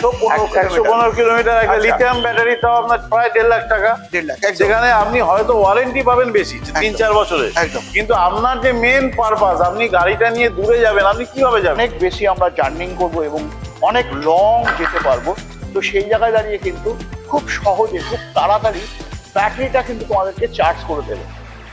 একশো পনেরো একশো পনেরো কিলোমিটার। একটা আচ্ছা। লিথিয়াম ব্যাটারি তাও আপনার প্রায় দেড় লাখ টাকা। দেড় লাখ সেখানে আপনি হয়তো ওয়ারেন্টি পাবেন বেশি তিন চার বছরের একদম। কিন্তু আপনার যে মেন পারপাস আপনি গাড়িটা নিয়ে দূরে যাবেন আপনি কীভাবে যাবেন? অনেক বেশি আমরা জার্নিং করব এবং অনেক লং যেতে পারব। তো সেই জায়গায় দাঁড়িয়ে কিন্তু খুব সহজে খুব তাড়াতাড়ি ব্যাটারিটা কিন্তু তোমাদেরকে চার্জ করে দেবে।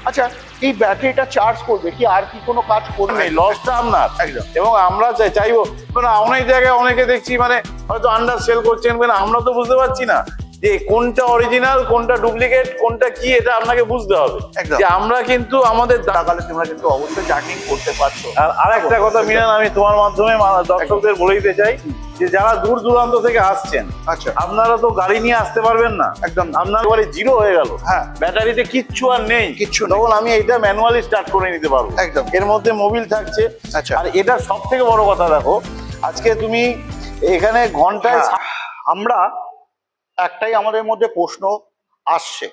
আচ্ছা এই ব্যাটারিটা চার্জ করবে কি আর কি কোনো কাজ করবে? লসটা আপনার। একদম। এবং আমরা চাই চাইব মানে অনেক জায়গায় অনেকে দেখছি মানে হয়তো আন্ডার সেল করছেন মানে আমরা তো বুঝতে পারছি না যে কোনটা অরিজিনাল কোনটা ডুপ্লিকেট কোনটা কি এটা আপনাকে বুঝতে হবে। যে আমরা কিন্তু আমাদের দা- টাকালে তোমরা কিন্তু অবশ্যই জার্নিং করতে পারছ। আর আরেকটা কথা মিলান আমি তোমার মাধ্যমে দর্শকদের বলে দিতে চাই যে যারা দূর দূরান্ত থেকে আসছেন আচ্ছা। আপনারা তো গাড়ি নিয়ে আসতে পারবেন না। একদম। আপনার এবারে জিরো হয়ে গেল। হ্যাঁ। ব্যাটারিতে কিচ্ছু আর নেই। কিচ্ছু। তখন আমি এটা ম্যানুয়ালি স্টার্ট করে নিতে পারব। একদম। এর মধ্যে মোবিল থাকছে। আচ্ছা। আর এটা সব থেকে বড় কথা দেখো আজকে তুমি এখানে ঘন্টায় হ্যাঁ, আমরা একটাই আমাদের মধ্যে প্রশ্ন আসছে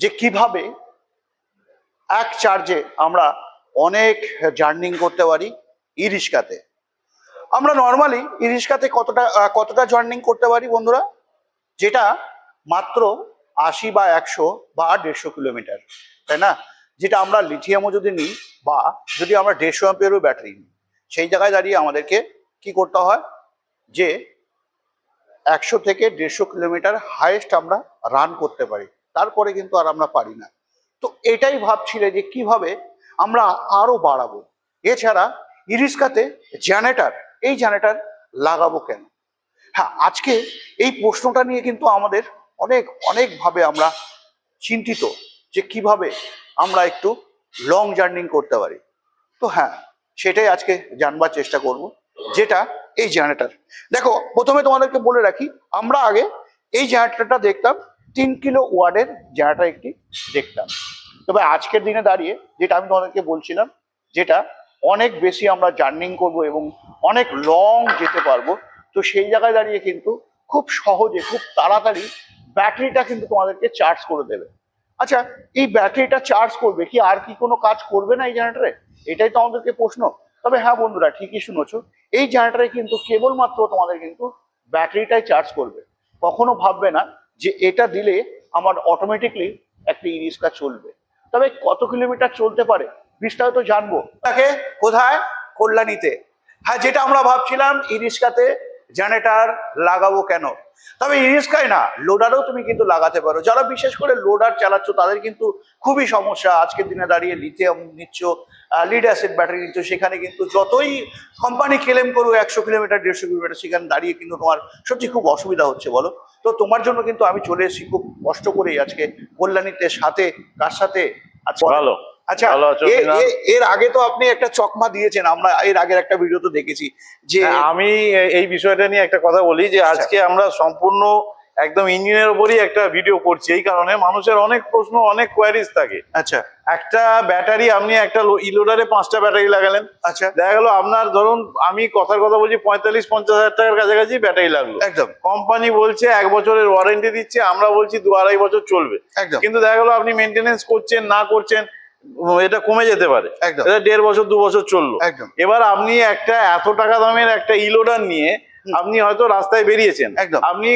যে কীভাবে এক চার্জে আমরা অনেক জার্নিং করতে পারি ই রিক্সাতে আমরা নর্মালি ই রিক্সাতে কতটা কতটা জার্নিং করতে পারি বন্ধুরা? যেটা মাত্র আশি বা একশো বা দেড়শো কিলোমিটার তাই না? যেটা আমরা লিথিয়ামও যদি নিই বা যদি আমরা দেড়শো অ্যাম্পিয়ারও ব্যাটারি নিই সেই জায়গায় দাঁড়িয়ে আমাদেরকে কি করতে হয়? যে একশো থেকে দেড়শো কিলোমিটার হাইয়েস্ট আমরা রান করতে পারি। তারপরে কিন্তু আর আমরা পারি না। তো এটাই ভাবছিলে যে কীভাবে আমরা আরও বাড়াবো। এছাড়া ইরিস্কাতে জেনারেটার এই জেনারেটার লাগাবো কেন? হ্যাঁ আজকে এই প্রশ্নটা নিয়ে কিন্তু আমাদের অনেক অনেকভাবে আমরা চিন্তিত যে কীভাবে আমরা একটু লং জার্নিং করতে পারি। তো হ্যাঁ সেটাই আজকে জানবার চেষ্টা করব, যেটা এই জেনারেটার দেখো, প্রথমে তোমাদেরকে বলে রাখি, আমরা আগে এই জেনারেটরটা দেখতাম, তিন কিলো ওয়ার্ডের জেনারেটর একটি দেখতাম। তবে আজকের দিনে দাঁড়িয়ে, যেটা আমি তোমাদেরকে বলছিলাম, যেটা অনেক বেশি আমরা জার্নিং করব এবং অনেক লং যেতে পারব, তো সেই জায়গায় দাঁড়িয়ে কিন্তু খুব সহজে, খুব তাড়াতাড়ি ব্যাটারিটা কিন্তু তোমাদেরকে চার্জ করে দেবে। আচ্ছা এই ব্যাটারিটা চার্জ করবে কি? আর কি কোনো কাজ করবে না এই জেনারেটরে এটাই তো আমাদেরকে প্রশ্ন। তবে হ্যাঁ বন্ধুরা, ঠিকই শুনেছো। এই জেনারেটারে কিন্তু কেবলমাত্র তোমাদের কিন্তু ব্যাটারিটাই চার্জ করবে। কখনো ভাববে না যে এটা দিলে আমার অটোমেটিকলি একটা ই রিক্সা চলবে। তবে কত কিলোমিটার চলতে পারে বিস্তারিত জানব। তাকে কোথায়? কল্যাণীতে। হ্যাঁ যেটা আমরা ভাবছিলাম ই রিক্সাতে জেনারেটার লাগাবো কেন? তবে ই রিক্সায় না লোডারও তুমি কিন্তু লাগাতে পারো। যারা বিশেষ করে লোডার চালাচ্ছ, তাদের কিন্তু খুবই সমস্যা। আজকের দিনে দাঁড়িয়ে লিথিয়াম নিচ্ছ লিড অ্যাসিড ব্যাটারি নিচ্ছ, সেখানে কিন্তু যতই কোম্পানি ক্লেম করুক, একশো কিলোমিটার, দেড়শো কিলোমিটার, সেখানে দাঁড়িয়ে কিন্তু তোমার সত্যি খুব অসুবিধা হচ্ছে, বলো? তো তোমার জন্য কিন্তু আমি চলে এসেছি খুব কষ্ট করেই আজকে কল্যাণীতে সাথে, কার সাথে? আচ্ছা আচ্ছা এর আগে তো আপনি একটা চকমা দিয়েছেন আমরা এর আগের একটা ভিডিও তো দেখেছি যে হ্যাঁ, আমি এই বিষয়টা নিয়ে একটা কথা বলি যে আচ্ছা। আজকে আমরা সম্পূর্ণ একদম ইঞ্জিনের উপরই একটা ভিডিও করছি এই কারণে মানুষের অনেক প্রশ্ন অনেক কোয়ারিজ থাকে। আচ্ছা। একটা ব্যাটারি আপনি একটা ইলোডারে পাঁচটা ব্যাটারি লাগালেন। আচ্ছা। দেখা গেল আপনার ধরুন আমি কথার কথা বলছি পঁয়তাল্লিশ পঞ্চাশ হাজার টাকার কাছাকাছি ব্যাটারি লাগল। একদম। কোম্পানি বলছে এক বছরের ওয়ারেন্টি দিচ্ছে আমরা বলছি দু আড়াই বছর চলবে। একদম। কিন্তু দেখা গেলো আপনি মেনটেনেন্স করছেন না করছেন এটা কমে যেতে পারে। একদম। এটা দেড় বছর দু বছর চলল। একদম। এবার আপনি একটা এত টাকা দামের একটা ইলোডার নিয়ে আপনি হয়তো রাস্তায় বেরিয়েছেন। একদম। আপনি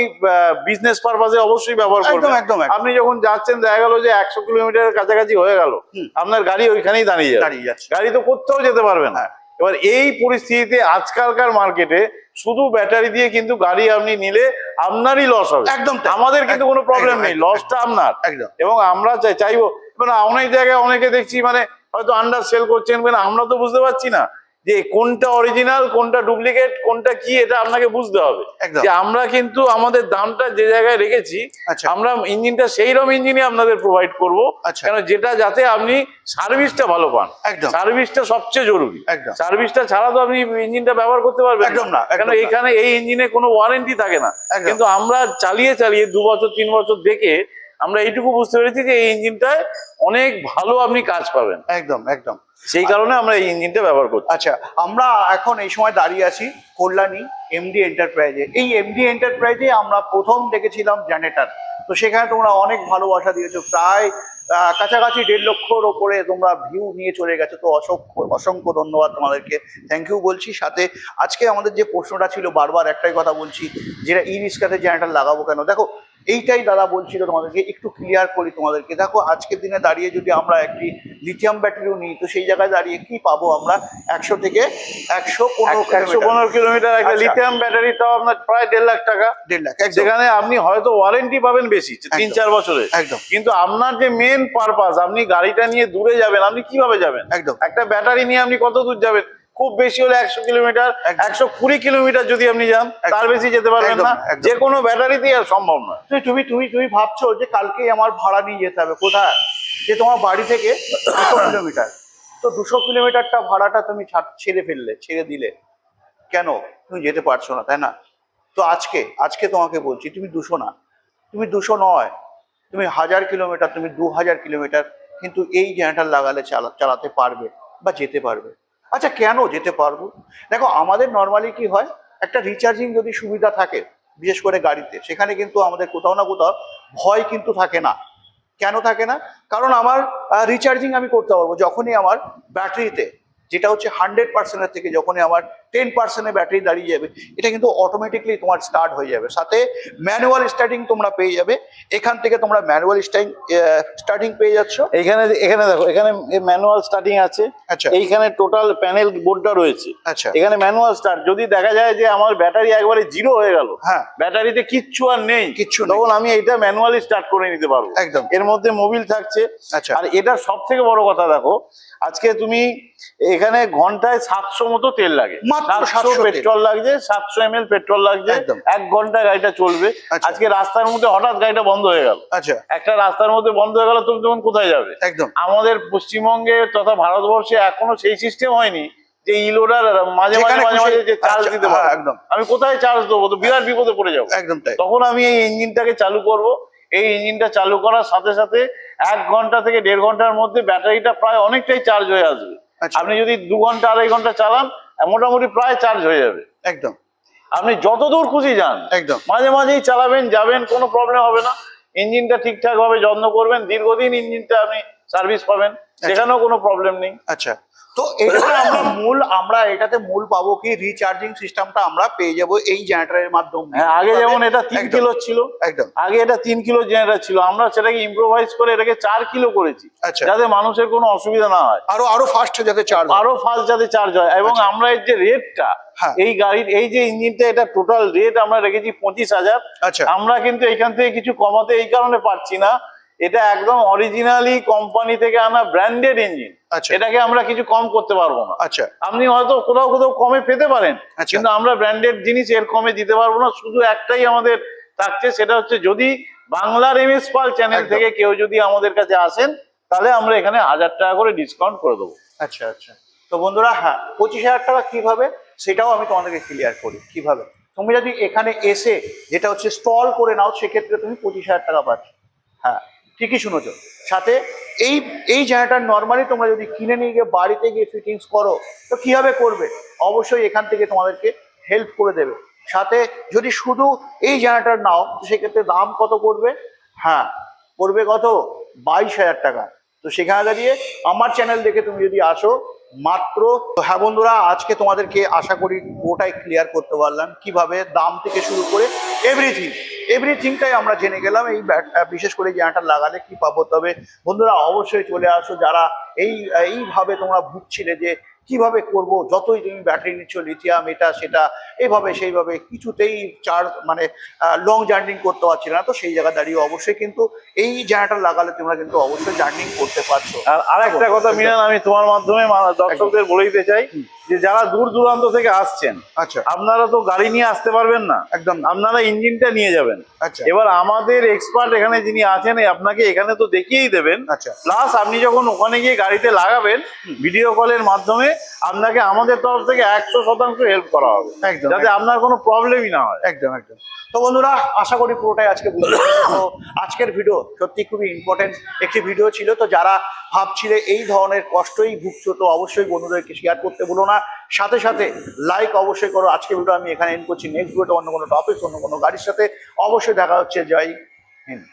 বিজনেস পারপাসে অবশ্যই ব্যবহার করবেন। আপনি যখন যাচ্ছেন দেখা গেল যে একশো কিলোমিটারের কাছাকাছি হয়ে গেল। আপনার গাড়ি ওইখানেই দাঁড়িয়ে যাবে। গাড়ি তো কোথাও যেতে পারবে না। হ্যাঁ। এবার এই পরিস্থিতিতে আজকালকার মার্কেটে শুধু ব্যাটারি দিয়ে কিন্তু গাড়ি আপনি নিলে আপনারই লস হবে। একদম আমাদের কিন্তু কোনো প্রবলেম নেই লসটা আপনার। একদম। এবং আমরা চাই চাইব মানে অনেক জায়গায় অনেকে দেখছি মানে হয়তো আন্ডার সেল করছেন মানে আমরা তো বুঝতে পারছি না। যে কোনটা অরিজিনাল কোনটা ডুপ্লিকেট কোনটা কি এটা আপনাকে বুঝতে হবে। যে আমরা কিন্তু আমাদের দামটা যে জায়গায় রেখেছি আচ্ছা। আমরা ইঞ্জিনটা সেই রকম ইঞ্জিনই আপনাদের প্রোভাইড করব। আচ্ছা। কেন যেটা যাতে আপনি সার্ভিসটা ভালো পান। সার্ভিসটা সবচেয়ে জরুরি। সার্ভিসটা ছাড়া তো আপনি ইঞ্জিনটা ব্যবহার করতে পারবেন একদম না, কেন। এখানে এই ইঞ্জিনে কোনো ওয়ারেন্টি থাকে না। কিন্তু আমরা চালিয়ে চালিয়ে দু বছর তিন বছর দেখে আমরা এইটুকু বুঝতে পেরেছি যে এই ইঞ্জিনটায় অনেক ভালো আপনি কাজ পাবেন। একদম একদম। সেই কারণে আমরা এই ইঞ্জিনটা ব্যবহার করছি। আচ্ছা আমরা এখন এই সময় দাঁড়িয়ে আছি কল্যাণী এমডি এন্টারপ্রাইজে এই এমডি এন্টারপ্রাইজে আমরা প্রথম দেখেছিলাম জেনারেটার তো সেখানে তোমরা অনেক ভালোবাসা দিয়েছ প্রায় কাছাকাছি দেড় লক্ষর ওপরে তোমরা ভিউ নিয়ে চলে গেছো। তো অসংখ্য অসংখ্য ধন্যবাদ তোমাদেরকে। থ্যাংক ইউ বলছি। সাথে আজকে আমাদের যে প্রশ্নটা ছিল বারবার একটাই কথা বলছি যেটা ই রিক্সাতে জেনারেটার লাগাবো কেন? দেখো এইটাই দাদা বলছিল তোমাদেরকে একটু ক্লিয়ার করি তোমাদেরকে। দেখো আজকের দিনে দাঁড়িয়ে যদি আমরা একটি লিথিয়াম ব্যাটারিও নিই তো সেই জায়গায় দাঁড়িয়ে কি পাবো আমরা? একশো থেকে একশো পনেরো একশো পনেরো কিলোমিটার একটা আচ্ছা। লিথিয়াম ব্যাটারি তাও আপনার প্রায় দেড় লাখ টাকা। দেড় লাখ যেখানে আপনি হয়তো ওয়ারেন্টি পাবেন বেশি তিন চার বছরের একদম। কিন্তু আপনার যে মেন পারপাস আপনি গাড়িটা নিয়ে দূরে যাবেন আপনি কীভাবে যাবেন? একদম। একটা ব্যাটারি নিয়ে আপনি কত দূর যাবেন? খুব বেশি হলে একশো কিলোমিটার একশো কুড়ি কিলোমিটার যদি আপনি যান তার বেশি যেতে পারবেন না। যে কোনো ব্যাটারিতেই আর সম্ভব নয়। তুমি তুমি তুমি তুমি ভাবছ যে কালকেই আমার ভাড়া নিয়ে যেতে হবে কোথায়? যে তোমার বাড়ি থেকে দুশো কিলোমিটার। তো দুশো কিলোমিটারটা ভাড়াটা তুমি ছেড়ে ফেললে ছেড়ে দিলে। কেন? তুমি যেতে পারছ না তাই না? তো আজকে আজকে তোমাকে বলছি তুমি দুশো না তুমি দুশো নয় তুমি হাজার কিলোমিটার তুমি দু হাজার কিলোমিটার কিন্তু এই জেনারেটার লাগালে চালা চালাতে পারবে বা যেতে পারবে। আচ্ছা কেন যেতে পারব? দেখো, আমাদের নর্মালি কি হয়, একটা রিচার্জিং যদি সুবিধা থাকে, বিশেষ করে গাড়িতে, সেখানে কিন্তু আমাদের কোথাও না কোথাও ভয় কিন্তু থাকে না। কেন থাকে না? কারণ আমার রিচার্জিং আমি করতে পারব যখনই আমার ব্যাটারিতে যেটা হচ্ছে হান্ড্রেড পার্সেন্টের থেকে যখনই আমার টেন পার্সেন্টের ব্যাটারি দাঁড়িয়ে যাবে। এটা কিন্তু অটোমেটিকলি তোমার স্টার্ট হয়ে যাবে। সাথে ম্যানুয়াল স্টার্টিং তোমরা পেয়ে যাবে। এখান থেকে তোমরা ম্যানুয়াল স্টার্টিং স্টার্টিং পেয়ে যাচ্ছ। এখানে এখানে দেখো এখানে ম্যানুয়াল স্টার্টিং আছে। আচ্ছা। এইখানে টোটাল প্যানেল বোর্ডটা রয়েছে। আচ্ছা। এখানে ম্যানুয়াল স্টার্ট যদি দেখা যায় যে আমার ব্যাটারি একবারে জিরো হয়ে গেল হ্যাঁ। ব্যাটারিতে কিচ্ছু আর নেই কিচ্ছু। তখন আমি এটা ম্যানুয়ালি স্টার্ট করে নিতে পারব। একদম। এর মধ্যে মোবিল থাকছে। আচ্ছা। আর এটা সব থেকে বড় কথা দেখো আজকে তুমি এখানে ঘন্টায় সাতশো মতো তেল লাগে। মাত্র 700 সাতশো। পেট্রোল লাগছে সাতশো এমএল পেট্রোল লাগছে। এক ঘণ্টা গাড়িটা চলবে। আচ্ছা। আজকে রাস্তার মধ্যে হঠাৎ গাড়িটা বন্ধ হয়ে গেল। আচ্ছা। একটা রাস্তার মধ্যে বন্ধ হয়ে গেল তুমি তখন কোথায় যাবে? একদম। আমাদের পশ্চিমবঙ্গে তথা ভারতবর্ষে এখনও সেই সিস্টেম হয়নি যে ইলোডার মাঝে মাঝে মাঝে মাঝে যে চার্জ আচ্ছা, দিতে হ্যাঁ, পারে একদম। আমি কোথায় চার্জ দেবো? তো বিরাট বিপদে পড়ে যাব। একদম তাই। তখন আমি এই ইঞ্জিনটাকে চালু করব। এই ইঞ্জিনটা চালু করার সাথে সাথে এক ঘণ্টা থেকে দেড় ঘণ্টার মধ্যে ব্যাটারিটা প্রায় অনেকটাই চার্জ হয়ে আসবে। আচ্ছা। আপনি যদি দু ঘণ্টা আড়াই ঘণ্টা চালান মোটামুটি প্রায় চার্জ হয়ে যাবে। একদম। আপনি যতদূর খুশি যান একদম। মাঝে মাঝেই চালাবেন যাবেন কোনো প্রবলেম হবে না। ইঞ্জিনটা ঠিকঠাক ভাবে যত্ন করবেন দীর্ঘদিন ইঞ্জিনটা আপনি সার্ভিস পাবেন সেখানেও কোনো প্রবলেম নেই। আচ্ছা। তো এটাতে আমরা মূল আমরা এটাতে মূল পাবো কি রিচার্জিং সিস্টেমটা আমরা পেয়ে যাব এই জেনারেটরের মাধ্যমে। হ্যাঁ আগে যেমন এটা তিন কিলো ছিল একদম। আগে এটা তিন কিলো জেনারেটর ছিল আমরা সেটাকে ইম্প্রোভাইজ করে এটাকে চার কিলো করেছি আচ্ছা। যাতে মানুষের কোনো অসুবিধা না হয়। আরও আরও ফাস্ট যাতে চার্জ আরও ফাস্ট যাতে চার্জ হয় এবং আচ্ছা। আমরা এর যে রেটটা হ্যাঁ। এই গাড়ির এই যে ইঞ্জিনটা এটা টোটাল রেট আমরা রেখেছি পঁচিশ হাজার। আচ্ছা। আমরা কিন্তু এখান থেকে কিছু কমাতে এই কারণে পারছি না এটা একদম অরিজিনালি কোম্পানি থেকে আনা ব্র্যান্ডেড ইঞ্জিন আচ্ছা। এটাকে আমরা কিছু কম করতে পারব না। আচ্ছা। আপনি হয়তো কোথাও কোথাও কমে পেতে পারেন আচ্ছা। কিন্তু আমরা ব্র্যান্ডেড জিনিস এর কমে দিতে পারব না। শুধু একটাই আমাদের থাকছে সেটা হচ্ছে যদি বাংলার এম এস পাল চ্যানেল থেকে কেউ যদি আমাদের কাছে আসেন তাহলে আমরা এখানে হাজার টাকা করে ডিসকাউন্ট করে দেবো। আচ্ছা আচ্ছা। তো বন্ধুরা হ্যাঁ পঁচিশ হাজার টাকা কীভাবে? সেটাও আমি তোমাদেরকে ক্লিয়ার করি। কীভাবে? তুমি যদি এখানে এসে যেটা হচ্ছে স্টল করে নাও সেক্ষেত্রে তুমি পঁচিশ হাজার টাকা পাচ্ছ। হ্যাঁ ঠিকই শুনেছো। সাথে এই এই জেনারেটার নর্মালি তোমরা যদি কিনে নিয়ে গিয়ে বাড়িতে গিয়ে ফিটিংস করো, তো কীভাবে করবে? অবশ্যই এখান থেকে তোমাদেরকে হেল্প করে দেবে। সাথে যদি শুধু এই জেনারেটার নাও সেক্ষেত্রে দাম কত পড়বে? হ্যাঁ পড়বে কত? বাইশ হাজার টাকা। তো সেখানে দাঁড়িয়ে আমার চ্যানেল দেখে তুমি যদি আসো, মাত্র হ্যাঁ বন্ধুরা, আজকে তোমাদেরকে আশা করি ওটাই ক্লিয়ার করতে পারলাম কীভাবে দাম থেকে শুরু করে এভরিথিং এভরিথিংটাই আমরা জেনে গেলাম। এই বিশেষ করে জেনাটা লাগালে কি পাবো? তবে বন্ধুরা অবশ্যই চলে আসো। যারা এই, এইভাবে তোমরা ভুগছিলে যে কীভাবে করব? যতই তুমি ব্যাটারি নিচ্ছ লিথিয়াম এটা সেটা এভাবে সেইভাবে কিছুতেই চার্জ মানে লং জার্নিং করতে পারছিল না। তো সেই জায়গা দাঁড়িয়ে অবশ্যই কিন্তু এই জায়গাটা লাগালে তোমরা কিন্তু অবশ্যই জার্নিং করতে পারছ। আর আরেকটা কথা। মিলান আমি তোমার মাধ্যমে দর্শকদের বলে দিতে চাই যে যারা দূর দূরান্ত থেকে আসছেন আচ্ছা। আপনারা তো গাড়ি নিয়ে আসতে পারবেন না। একদম। আপনারা ইঞ্জিনটা নিয়ে যাবেন। আচ্ছা। এবার আমাদের এক্সপার্ট এখানে যিনি আছেন আপনাকে এখানে তো দেখিয়েই দেবেন। আচ্ছা। প্লাস আপনি যখন ওখানে গিয়ে গাড়িতে লাগাবেন ভিডিও কলের মাধ্যমে আপনাকে আমাদের তরফ থেকে একশো শতাংশ হেল্প করা হবে। একদম যাতে আপনার কোনো প্রবলেমই না হয়। একদম একদম। তো বন্ধুরা আশা করি পুরোটাই আজকে বুঝতে। তো আজকের ভিডিও সত্যি খুবই ইম্পর্টেন্ট একটি ভিডিও ছিল। তো যারা ভাবছিলে এই ধরনের কষ্টই ভুগছো তো অবশ্যই বন্ধুদেরকে শেয়ার করতে বলো না। সাথে সাথে লাইক অবশ্যই করো। আজকে ভিডিও আমি এখানে এন্ড করছি। নেক্সট ভিডিওটা অন্য কোনো টপিক অন্য কোনো গাড়ির সাথে অবশ্যই দেখা হচ্ছে। জয় হিন্দ।